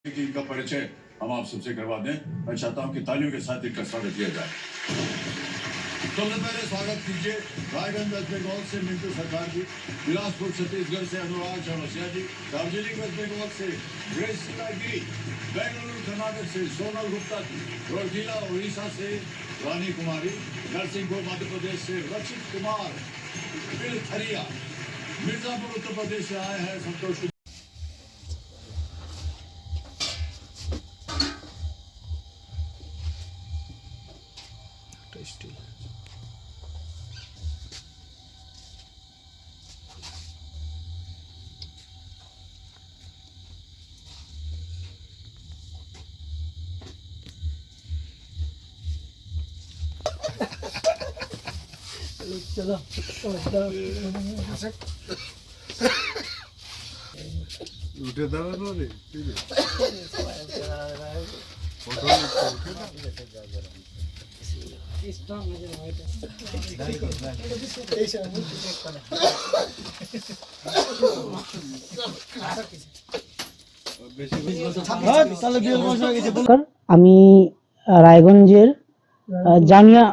की इनका परिचय हम आप सबसे करवा दें। मैं चाहता हूँ कि तालियों के साथ इनका स्वागत किया जाए। सबसे पहले स्वागत कीजिए रायगंज वेस्ट बंगाल से मिंटू सरकार जी, बिलासपुर छत्तीसगढ़ से अनुराग चौरसिया जी, दार्जिलिंग वेस्ट बंगाल से ग्रेसिला गिरी बेंगलुरु कर्नाटक से सोनल गुप्ता जी रोजिला उड़ीसा से रानी कुमारी, नरसिंहपुर मध्य प्रदेश से रचित कुमार मिर्जापुर उत्तर प्रदेश से आए हैं संतोष উঠে দাঁড়ানো রে ঠিক আছে উঠে দাঁড়ানো। নমস্কার, আমি রায়গঞ্জের আহ, জামিয়া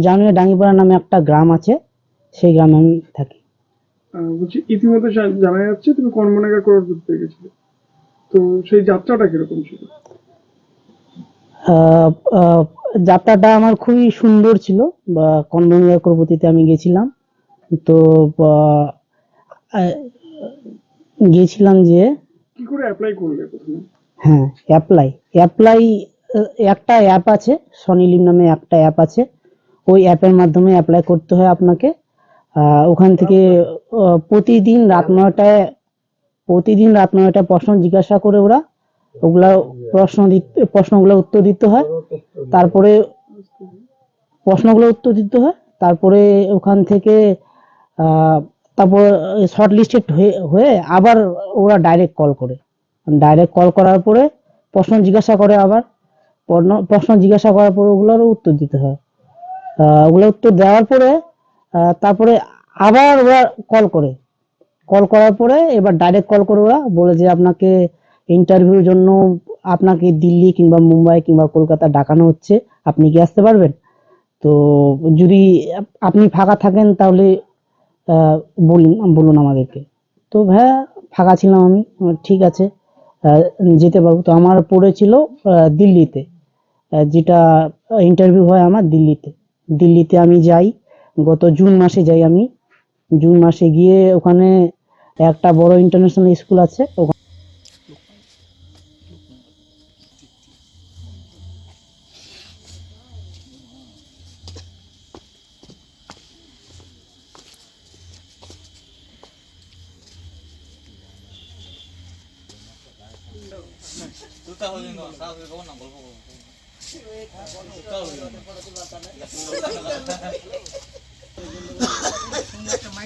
জামিয়া ডাঙ্গিপাড়া নামে একটা গ্রাম আছে সেই গ্রামে আমি থাকি। বলছি ইতিমধ্যে জানা যাচ্ছে তুমি কর্মনাগা করোড় ঘুরতে গেছিলে। তো সেই যাত্রাটা কীরকম ছিল? আহ, আহ, যাত্রাটা আমার খুবই সুন্দর ছিল। বা কনভেনিয়া করবতীতে আমি গেছিলাম। তো গিয়েছিলাম যে কি করে অ্যাপ্লাই করলে প্রথমে? হ্যাঁ অ্যাপ্লাই অ্যাপ্লাই একটা অ্যাপ আছে সনিলিম নামে একটা অ্যাপ আছে। ওই অ্যাপের মাধ্যমে অ্যাপ্লাই করতে হয় আপনাকে। ওখান থেকে প্রতিদিন রাত নয়টায় প্রতিদিন রাত নয়টায় প্রশ্ন জিজ্ঞাসা করে ওরা ওগুলা প্রশ্ন দিতে, প্রশ্নগুলো উত্তর দিতে হয়। তারপরে প্রশ্নগুলো উত্তর দিতে হয়। তারপরে ওখান থেকে তারপর শর্ট লিস্টেড হয়ে আবার ওরা ডাইরেক্ট কল করে। ডাইরেক্ট কল করার পরে প্রশ্ন জিজ্ঞাসা করে আবার। প্রশ্ন জিজ্ঞাসা করার পরে ওগুলোরও উত্তর দিতে হয়। ওগুলো উত্তর দেওয়ার পরে তারপরে আবার ওরা কল করে। কল করার পরে এবার ডাইরেক্ট কল করে ওরা বলে যে আপনাকে ইন্টারভিউর জন্য আপনাকে দিল্লি কিংবা মুম্বাই কিংবা কলকাতা ডাকানো হচ্ছে। আপনি কি আসতে পারবেন? তো যদি আপনি ফাঁকা থাকেন তাহলে বলুন বলুন আমাদেরকে। তো হ্যাঁ ফাঁকা ছিলাম আমি। ঠিক আছে। যেতে পারব। তো আমার পড়েছিল দিল্লিতে। যেটা ইন্টারভিউ হয় আমার দিল্লিতে। দিল্লিতে আমি যাই। গত জুন মাসে যাই আমি। জুন মাসে গিয়ে ওখানে একটা বড় ইন্টারন্যাশনাল স্কুল আছে।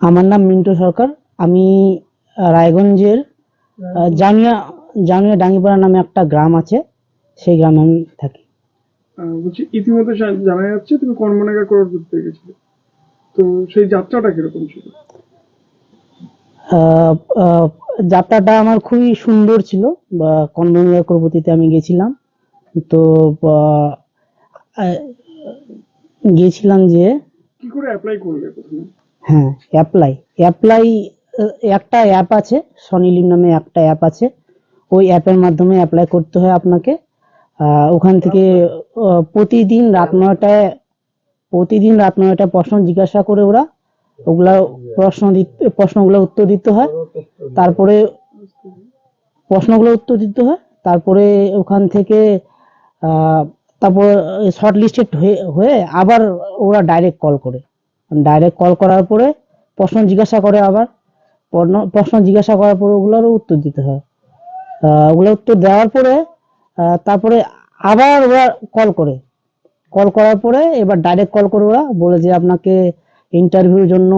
আমার নাম মিন্টু সরকার। আমি রায়গঞ্জের আহ, জামিয়া জামিয়া ডাঙ্গিপাড়া নামে একটা গ্রাম আছে। সেই গ্রামে আমি থাকি। বলছি ইতিমধ্যে জানা যাচ্ছে তুমি কর্মনাগা করোড় ঘুরতে গেছিলে। তো সেই যাত্রাটা কীরকম ছিল? যাত্রাটা আমার খুবই সুন্দর ছিল। বা কনভেনিয়া করবতীতে আমি গেছিলাম। তো গিয়েছিলাম যে কি করে অ্যাপ্লাই করলে হ্যাঁ অ্যাপ্লাই অ্যাপ্লাই একটা অ্যাপ আছে সনিলিম নামে একটা অ্যাপ আছে। ওই অ্যাপের মাধ্যমে অ্যাপ্লাই করতে হয় আপনাকে। ওখান থেকে প্রতিদিন রাত নয়টায়, প্রতিদিন রাত নয়টায় প্রশ্ন জিজ্ঞাসা করে ওরা। ওগুলা প্রশ্ন দিতে, প্রশ্নগুলো উত্তর দিতে হয়। তারপরে প্রশ্নগুলো উত্তর দিতে হয়। তারপরে ওখান থেকে তারপর শর্ট লিস্টেড হয়ে আবার ওরা ডাইরেক্ট কল করে। ডাইরেক্ট কল করার পরে প্রশ্ন জিজ্ঞাসা করে আবার। প্রশ্ন জিজ্ঞাসা করার পরে ওগুলোরও উত্তর দিতে হয়। ওগুলো উত্তর দেওয়ার পরে তারপরে আবার ওরা কল করে। কল করার পরে এবার ডাইরেক্ট কল করে ওরা বলে যে আপনাকে ইন্টারভিউর জন্য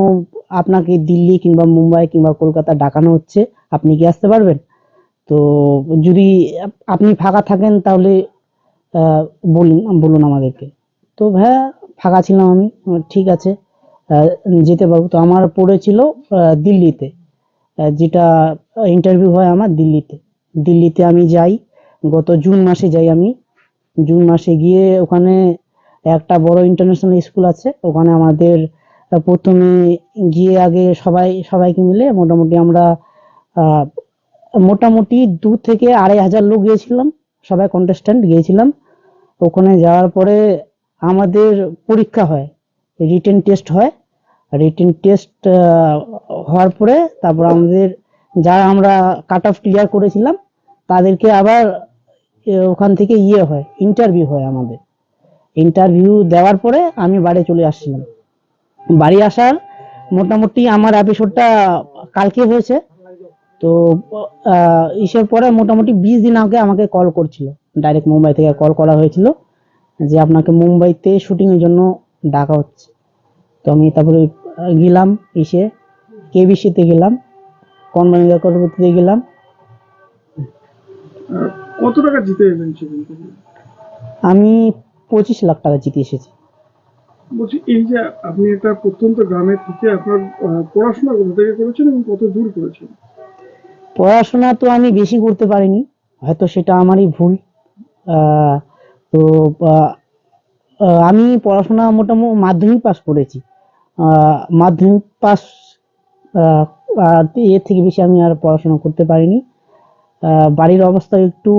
আপনাকে দিল্লি কিংবা মুম্বাই কিংবা কলকাতা ডাকানো হচ্ছে, আপনি কি আসতে পারবেন? তো যদি আপনি ফাঁকা থাকেন তাহলে বলুন বলুন আমাদেরকে। তো হ্যাঁ ফাঁকা ছিলাম আমি, ঠিক আছে যেতে পারব। তো আমার পড়েছিল দিল্লিতে যেটা ইন্টারভিউ হয় আমার দিল্লিতে। দিল্লিতে আমি যাই গত জুন মাসে যাই আমি। জুন মাসে গিয়ে ওখানে একটা বড় ইন্টারন্যাশনাল স্কুল আছে। ওখানে আমাদের প্রথমে গিয়ে আগে সবাই, সবাইকে মিলে মোটামুটি আমরা মোটামুটি দু থেকে আড়াই হাজার লোক গিয়েছিলাম। সবাই কন্টেস্ট্যান্ট গিয়েছিলাম। ওখানে যাওয়ার পরে আমাদের পরীক্ষা হয় রিটেন টেস্ট হয়। রিটেন টেস্ট হওয়ার পরে তারপর আমাদের যারা আমরা কাট অফ ক্লিয়ার করেছিলাম, তাদেরকে আবার ওখান থেকে ইয়ে হয় ইন্টারভিউ হয় আমাদের। ইন্টারভিউ দেওয়ার পরে আমি বাড়ি চলে আসছিলাম। বাড়ি আসার মোটামুটি আমার এপিসোডটা কালকে হয়েছে। তো ইসের পরে মোটামুটি বিশ দিন আগে আমাকে কল করছিল। ডাইরেক্ট মুম্বাই থেকে কল করা হয়েছিল যে, আপনাকে মুম্বাইতে শুটিং এর জন্য ডাকা হচ্ছে। তো আমি তারপরে গেলাম ইসে কেবিসিতে গেলাম করবতীতে গেলাম। কত টাকা জিতে এলেন সেখান থেকে? আমি পঁচিশ লাখ টাকা জিতে এসেছি। বলছি এই যে আপনি একটা প্রত্যন্ত গ্রামে থেকে আপনার পড়াশোনা কোথা থেকে করেছেন এবং কত দূর করেছেন? পড়াশোনা তো আমি বেশি করতে পারিনি হয়তো সেটা আমারই ভুল। তো আমি পড়াশোনা মোটামুটি মাধ্যমিক পাস করেছি। মাধ্যমিক পাস আর এর থেকে বেশি আমি আর পড়াশোনা করতে পারিনি। বাড়ির অবস্থা একটু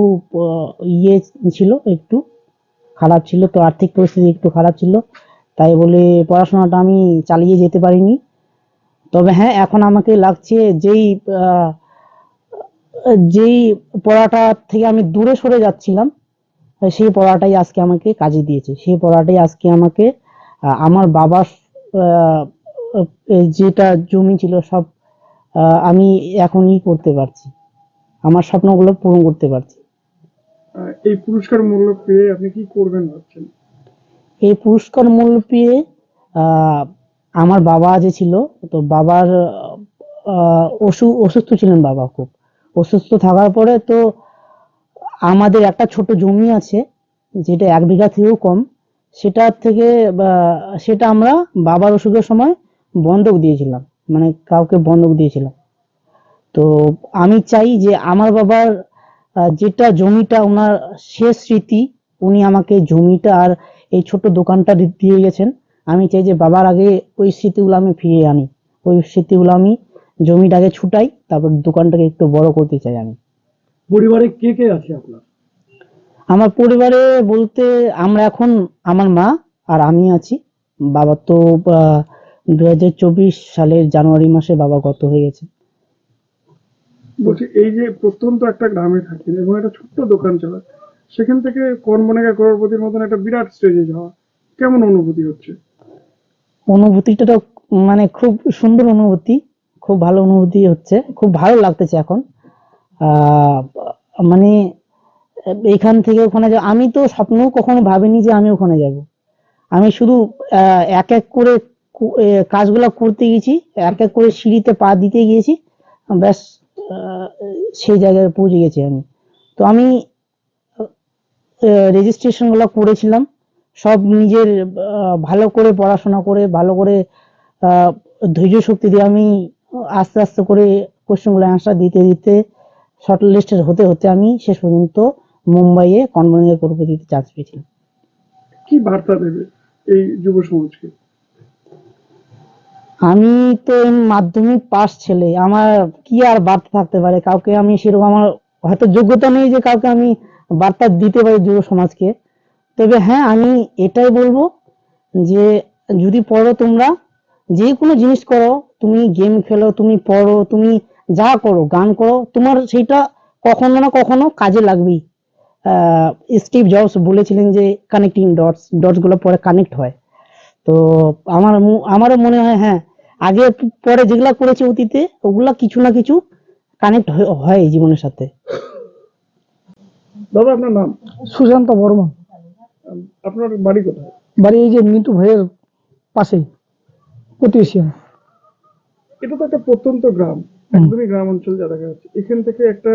ইয়ে ছিল, একটু খারাপ ছিল, তো আর্থিক পরিস্থিতি একটু খারাপ ছিল। তাই বলে পড়াশোনাটা আমি চালিয়ে যেতে পারিনি। তবে হ্যাঁ এখন আমাকে লাগছে যেই যেই পড়াটা থেকে আমি দূরে সরে যাচ্ছিলাম, সেই পড়াটাই আজকে আমাকে কাজে দিয়েছে। সেই পড়াটাই আজকে আমাকে আমার বাবার যেটা জমি ছিল সব আমি এখন ই করতে পারছি। আমার স্বপ্নগুলো পূরণ করতে পারছি। এই পুরস্কার মূল্য পেয়ে আপনি কি করবেন ভাবছেন? এই পুরস্কার মূল্য পেয়ে আমার বাবা যে ছিল তো বাবার আহ, অসু অসুস্থ ছিলেন বাবা খুব। অসুস্থ থাকার পরে তো আমাদের একটা ছোট জমি আছে যেটা এক বিঘা থেকেও কম। সেটা থেকে সেটা আমরা বাবার অসুখের সময় বন্ধক দিয়েছিলাম। মানে কাউকে বন্ধক দিয়েছিলাম। তো আমি চাই যে আমার বাবার যেটা জমিটা ওনার শেষ স্মৃতি উনি আমাকে জমিটা আর এই ছোট দোকানটা দিয়ে গেছেন। আমি চাই যে বাবার আগে ওই স্মৃতিগুলো আমি ফিরিয়ে আনি। ওই স্মৃতিগুলো আমি জমিটাকে ছুটাই তারপর দোকানটাকে একটু বড় করতে চাই আমি। পরিবারে কে কে আছে আপনার? আমার পরিবারে বলতে আমরা এখন আমার মা আর আমি আছি। বাবা তো দু হাজার চব্বিশ সালের জানুয়ারি মাসে বাবা গত হয়ে গেছে। বলছি, এই যে প্রত্যন্ত একটা গ্রামে থাকেন এবং একটা ছোট্ট দোকান চালান, সেখান থেকে কর্মনেগা করোড়পতির মতন একটা বিরাট স্টেজে যাওয়া, কেমন অনুভূতি হচ্ছে? অনুভূতিটা তো মানে খুব সুন্দর অনুভূতি, খুব ভালো অনুভূতি হচ্ছে, খুব ভালো লাগতেছে এখন। মানে এইখান থেকে ওখানে যা, আমি তো স্বপ্নও কখনো ভাবিনি যে আমি ওখানে যাব। আমি শুধু এক এক করে কাজগুলো করতে গেছি, এক এক করে সিঁড়িতে পা দিতে গিয়েছি, ব্যাস। সেই জায়গায় পৌঁছে গেছি আমি। তো আমি রেজিস্ট্রেশনগুলো করেছিলাম। সব নিজের ভালো করে পড়াশোনা করে, ভালো করে ধৈর্য শক্তি দিয়ে আমি আস্তে আস্তে করে কোশ্চেনগুলো অ্যান্সার দিতে দিতে শর্ট লিস্টের হতে হতে আমি শেষ পর্যন্ত মুম্বাইয়ে কনভেন্সের করব দিতে চান্স পেয়েছিলাম কি বার্তা দেবে এই যুব সমাজকে? আমি তো মাধ্যমিক পাস ছেলে, আমার কি আর বার্তা থাকতে পারে? কাউকে আমি সেরকম আমার হয়তো যোগ্যতা নেই যে কাউকে আমি বার্তা দিতে পারি যুব সমাজকে। তবে হ্যাঁ আমি এটাই বলব যে যদি পড়ো তোমরা, যে কোনো জিনিস করো, তুমি গেম খেলো, তুমি পড়ো, তুমি যা করো, গান করো, তোমার সেইটা কখনো না কখনো কাজে লাগবেই। স্টিভ জবস বলেছিলেন যে কানেক্টিং ডটস ডটসগুলো পরে কানেক্ট হয়। তো আমার আমারও মনে হয় হ্যাঁ আগে পরে যেগুলা করেছে অতীতে ওগুলা কিছু না কিছু কানেক্ট হয় জীবনের সাথে। দাদা আপনার নাম? সুশান্ত বর্মা আপনার বাড়ি কোথায়? বাড়ি এই যে মিন্টু ভাইয়ের প্রতিবেশী এটা তো একটা প্রত্যন্ত গ্রাম একদমই গ্রাম অঞ্চল যা দেখা যাচ্ছে। এখান থেকে একটা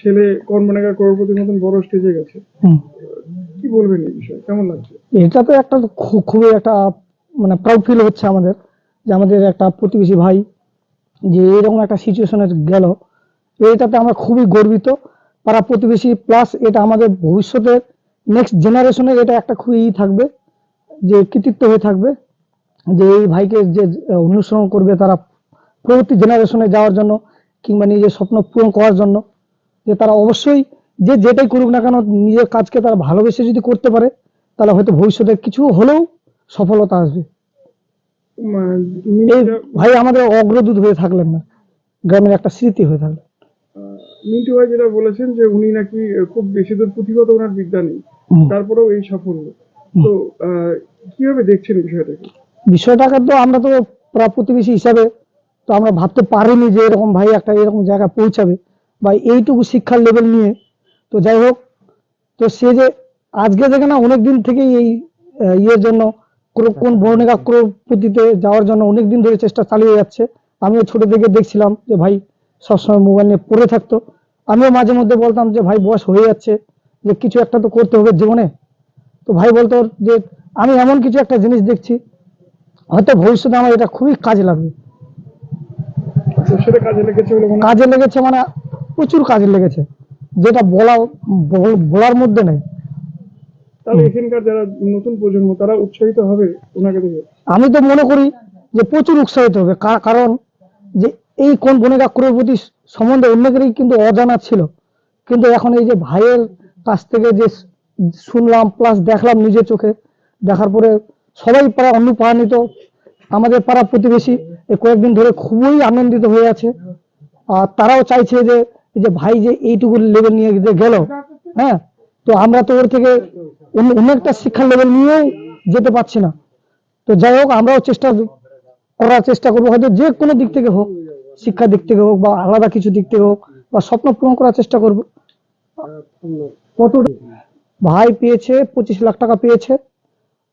ছেলে কর্মনাগা করোড়পতির মতন বড় স্টেজে গেছে। কি বলবেন এই বিষয়ে? কেমন লাগছে? এটা তো একটা খুবই একটা মানে প্রাউড ফিল হচ্ছে আমাদের। যে আমাদের একটা প্রতিবেশী ভাই যে এরকম একটা সিচুয়েশনে গেল, এটাতে আমরা খুবই গর্বিত। পাড়া প্রতিবেশী প্লাস এটা আমাদের ভবিষ্যতের নেক্সট জেনারেশনে এটা একটা খুবই থাকবে, যে কৃতিত্ব হয়ে থাকবে, যে এই ভাইকে যে অনুসরণ করবে তারা পরবর্তী জেনারেশনে যাওয়ার জন্য কিংবা নিজের স্বপ্ন পূরণ করার জন্য, যে তারা অবশ্যই যে যেটাই করুক না কেন নিজের কাজকে তারা ভালোবেসে যদি করতে পারে, তাহলে হয়তো ভবিষ্যতে কিছু হলেও সফলতা আসবে উম, আহ, এই মিন্টু- ভাই আমাদের অগ্রদূত হয়ে থাকলেন না। গ্রামের একটা স্মৃতি হয়ে থাকলেন মিন্টু ভাই যেটা বলেছেন যে উনি নাকি খুব বেশি দূর পুঁথিগত ওনার বিদ্যা নেই। তারপরেও এই সাফল্য। তো কীভাবে দেখছেন বিষয়টাকে? বিষয়টাকে তো আমরা তো প্রতিবেশী হিসাবে তো আমরা ভাবতে পারিনি যে এরকম ভাই একটা এরকম জায়গায় পৌঁছাবে বা এইটুকু শিক্ষার লেভেল নিয়ে। তো যাই হোক তো সে যে আজকে থেকে না অনেক দিন থেকেই এই ইয়ের জন্য কোনো- বর্ণিকা প্রতিতে যাওয়ার জন্য অনেক দিন ধরে চেষ্টা চালিয়ে যাচ্ছে। আমিও ছোট থেকে দেখছিলাম যে ভাই সবসময় মোবাইল নিয়ে পড়ে থাকতো। আমিও মাঝে মধ্যে বলতাম যে ভাই বয়স হয়ে যাচ্ছে যে কিছু একটা তো করতে হবে জীবনে। তো ভাই বলতো যে আমি এমন কিছু একটা জিনিস দেখছি হয়তো ভবিষ্যতে আমার এটা খুবই কাজে লাগবে। কাজে লেগেছে বলে মনে হয়। কাজে লেগেছে মানে প্রচুর কাজে লেগেছে। যেটা বল- বলার মধ্যে নেই। তাহলে এখানকার যারা নতুন প্রজন্ম তারা উৎসাহিত হবে ওনাকে দেখে? আমি তো মনে করি যে প্রচুর উৎসাহিত হবে কারণ যে এই কোন বনেগা ক্রোড়পতি সম্বন্ধে অনেকেরই কিন্তু অজানা ছিল। কিন্তু এখন এই যে ভাইয়ের কাছ থেকে যে শুনলাম প্লাস দেখলাম নিজের চোখে দেখার পরে সবাই প্রায় অনুপ্রাণিত। আমাদের পাড়া প্রতিবেশী এই কয়েকদিন ধরে খুবই আনন্দিত হয়ে আছে। আর তারাও চাইছে যে এই যে ভাই যে এইটুকু লেভেল নিয়ে গেল হ্যাঁ তো আমরা তো ওর থেকে অন্য একটা শিক্ষার লেভেল নিয়ে যেতে পারছি না। তো যাই হোক, আমরাও চেষ্টা করার চেষ্টা করব, হয়তো যে কোনো দিক থেকে হোক শিক্ষার দিক থেকে হোক বা আলাদা কিছু দিক থেকে হোক, বা স্বপ্ন পূরণ করার চেষ্টা করব। কত ভাই পেয়েছে, পঁচিশ লাখ টাকা পেয়েছে,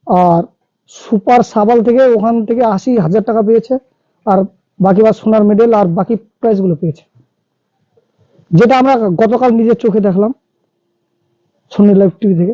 আর সুপার সাবাল থেকে ওখান থেকে আশি হাজার টাকা পেয়েছে, আর বাকি বা সোনার মেডেল আর বাকি প্রাইজগুলো পেয়েছে। যেটা আমরা গতকাল নিজের চোখে দেখলাম। সোনি লাইভ টিভি থেকে।